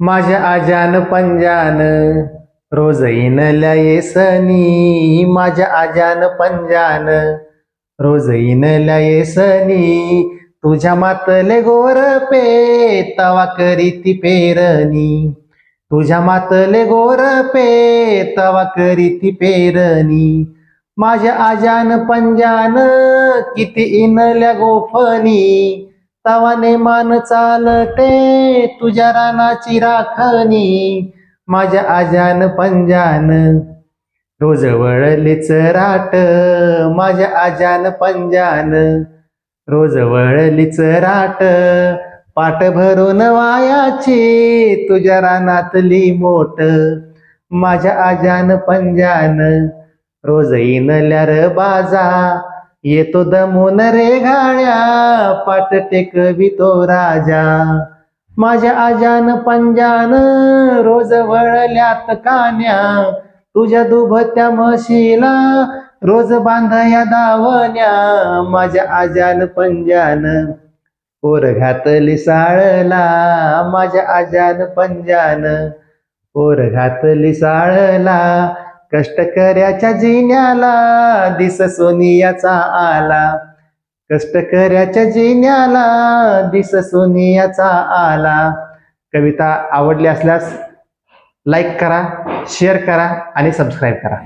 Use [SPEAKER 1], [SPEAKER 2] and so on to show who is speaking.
[SPEAKER 1] माझ्या आजान पंजान रोज लये सनी. माझ्या आजान पंजान रोज लये सनी. तुझ्या मातले गोर पे तवा करीती पेरणी. तुझ्या मातले गोर पे तवा करीती पेरणी. माझ्या आजान पंजान किती इनल्या गोफनी तवाने मान चालते तुझ्या रानाची राखणी. माझ्या आजान पंजान रोज वळलीच राट. माझ्या आजान पंजान रोज वळलीच राट. पाट भरून वायाची तुझ्या रानातली मोठ माझ्या आजान पंजान रोज इनल्यार बाजा. येतो दमून रे घाळ्या पाट टेकवितो राजा. माझ्या आजान पंजान रोज वळल्यात कान्या. तुझ्या दुभत्या म्हशीला रोज बांधया दावण्या. माझ्या आजान पंजान पोर घातली साळला. माझ्या आजान पंजान पोर घातली साळला. कष्टकऱ्याच्या जिन्याला दिस सोनियाचा आला. कष्टकऱ्याच्या जिन्याला दिस सोनियाचा आला. कविता आवडली असल्यास लाईक करा शेअर करा आणि सबस्क्राईब करा.